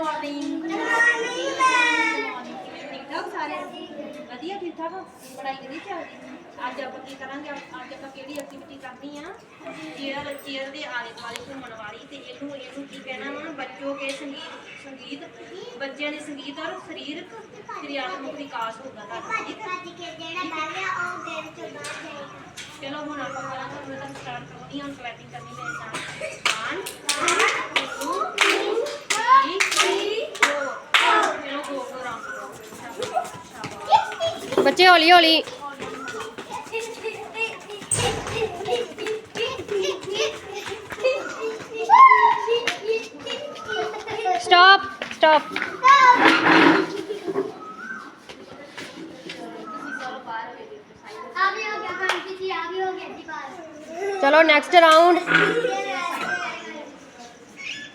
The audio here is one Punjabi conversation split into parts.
ਮਾਰਨਿੰਗ ਠੀਕ ਠਾਕ ਸਾਰੇ ਵਧੀਆ ਠੀਕ ਠਾਕ ਪੜਾਈ ਕਰੀ ਚੱਲਦੀ ਅੱਜ ਆਪਾਂ ਕੀ ਕਰਾਂਗੇ ਅੱਜ ਆਪਾਂ ਕਿਹੜੀ ਐਕਟੀਵਿਟੀ ਕਰਨੀ ਆ ਚੇਅਰ ਚੇਅਰ ਦੇ ਆਲੇ ਦੁਆਲੇ ਘੁੰਮਣ ਵਾਲੀ ਤੇ ਇਹਨੂੰ ਇਹਨੂੰ ਕੀ ਕਹਿਣਾ ਵਾ ਬੱਚੋ ਕੇ ਸੰਗੀਤ ਸੰਗੀਤ ਬੱਚਿਆਂ ਦੇ ਸੰਗੀਤ ਔਰ ਸਰੀਰਕ ਕਿਰਿਆਤਮਕ ਵਿਕਾਸ ਹੋਗਾ ਤੁਹਾਡਾ ਠੀਕ ਹੈ ਚਲੋ ਹੁਣ ਆਪਾਂ ਕਰਾਂਗੇ ਮੈਂ ਸਟਾਰਟ ਕਰਨੀ ਹੁਣ ਕਲੈਪਿੰਗ ਕਰਨੀ ਮੇਰੇ ਨਾਲ ਬੱਚੇ ਹੌਲੀ ਹੌਲੀ। ਸਟਾਪ ਸਟਾਪ ਚਲੋ ਨੈਕਸਟ ਰਾਉਂਡ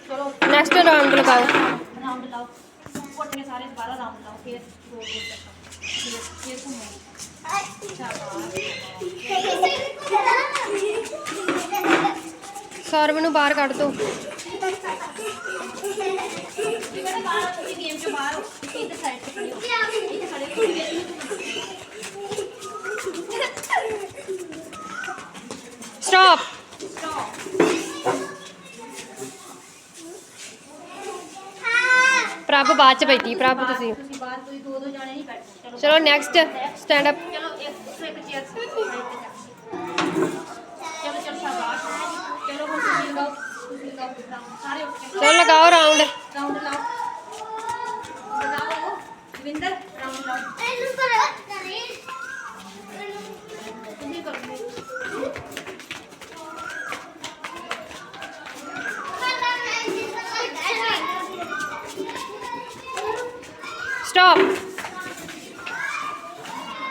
ਚਲੋ ਨੈਕਸਟ ਰਾਉਂਡ ਲਗਾਓ। ਰਾਉਂਡ ਲਾਓ। ਕੋਟੀਆਂ ਸਾਰੇ ਦੁਬਾਰਾ ਰਾਉਂਡ ਲਾਓ, ਫਿਰ ਗੋ ਗੋ ਚੱਕਰ ਫਿਰ ਫਿਰ ਘੁੰਮੋ ਸਰਵ ਨੂੰ ਬਾਹਰ ਕੱਢ ਦੋ। ਸਟਾਪ ਪ੍ਰਭ ਬਾਅਦ ਚ ਬੈਠੀ ਪ੍ਰਭ ਤੁਸੀਂ। ਤੁਸੀਂ ਬਾਹਰ ਤੁਸੀਂ ਦੋ ਦੋ ਜਾਣੇ ਨਹੀਂ ਬੈਠੋ। ਚਲੋ ਚਲੋ ਨੈਕਸਟ ਸਟੈਂਡ ਅਪ ਚਲੋ ਇੱਕ ਇੱਕ ਚੇਅਰ ਚਲੋ ਚਲੋ ਸ਼ਾਬਾਸ਼ ਚਲੋ ਹੁਣ ਤੁਸੀਂ ਲਗਾਓ ਤੁਸੀਂ ਲਗਾਓ round, ਸਾਰੇ ਉੱਠ ਕੇ ਚਲੋ ਲਗਾਓ। ਰਾਉਂਡ ਰਾਉਂਡ ਲਾਓ। ਲਗਾਓ ਵਿੰਦਰ ਰਾਉਂਡ ਲਾਓ ਤੁਸੀਂ ਕਰੋ ਸਟਾਪ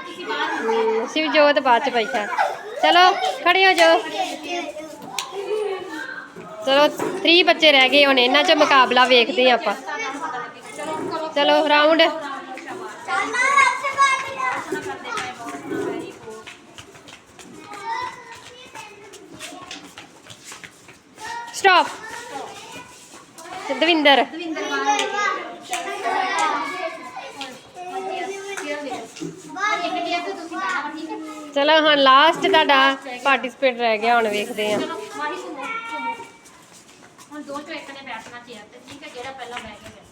ਤੁਸੀਂ ਬਾਹਰ ਹੋ ਸ਼ਿਵਜੋਤ ਬਾਅਦ ਚ ਬੈਠਾ ਚਲੋ ਖੜੇ ਹੋ ਜਾਓ। ਚਲੋ 3 ਬੱਚੇ ਰਹਿ ਗਏ ਹੁਣ, ਇਹਨਾਂ ਚ ਮੁਕਾਬਲਾ ਵੇਖਦੇ ਹਾਂ ਆਪਾਂ। ਚਲੋ ਕਰੋ ਚਲੋ ਰਾਉਂਡ ਸਟਾਪ ਦਵਿੰਦਰ। ਚਲੋ, ਹੁਣ ਲਾਸਟ ਤੁਹਾਡਾ ਪਾਰਟਿਸਿਪੇਟ ਰਹਿ ਗਿਆ, ਹੁਣ ਵੇਖਦੇ ਹਾਂ। ਹੁਣ ਦੋ ਚੋਂ ਇੱਕ ਨੇ ਬੈਠਣਾ ਚੇਅਰ ਤੇ ਠੀਕ ਹੈ ਜਿਹੜਾ ਪਹਿਲਾਂ ਬਹਿ ਗਿਆ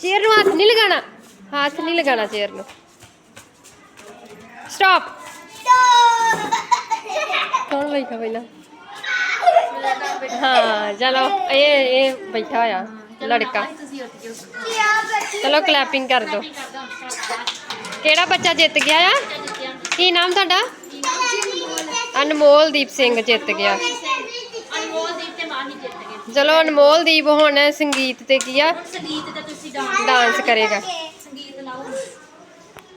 ਚੇਅਰ ਨੂੰ ਹੱਥ ਨਹੀਂ ਲਗਾਣਾ ਹੱਥ ਨਹੀਂ ਲਗਾਣਾ ਚੇਅਰ ਨੂੰ। ਸਟਾਪ ਕੌਣ ਬੈਠਾ ਪਹਿਲਾਂ? ਹਾਂ ਚਲੋ ਇਹ ਇਹ ਬੈਠਾ ਹੋਇਆ ਲੜਕਾ। ਤੁਸੀਂ ਉੱਠ ਜਾਓ। ਚਲੋ ਕਲੈਪਿੰਗ ਕਰ ਦਿਓ। ਸ਼ਾਬਾਸ਼ ਕਿਹੜਾ ਬੱਚਾ ਜਿੱਤ ਗਿਆ ਆ? ਕੀ ਨਾਮ ਤੁਹਾਡਾ? ਅਨਮੋਲਦੀਪ ਸਿੰਘ ਜਿੱਤ ਗਿਆ। ਅਨਮੋਲਦੀਪ ਤੇ ਮਾਹੀ ਜਿੱਤ ਗਏ। ਚਲੋ ਅਨਮੋਲਦੀਪ ਹੁਣ ਸੰਗੀਤ ਤੇ ਕੀ ਆ? ਸੰਗੀਤ ਤੇ ਤੁਸੀਂ ਡਾਂਸ ਕਰੇਗਾ।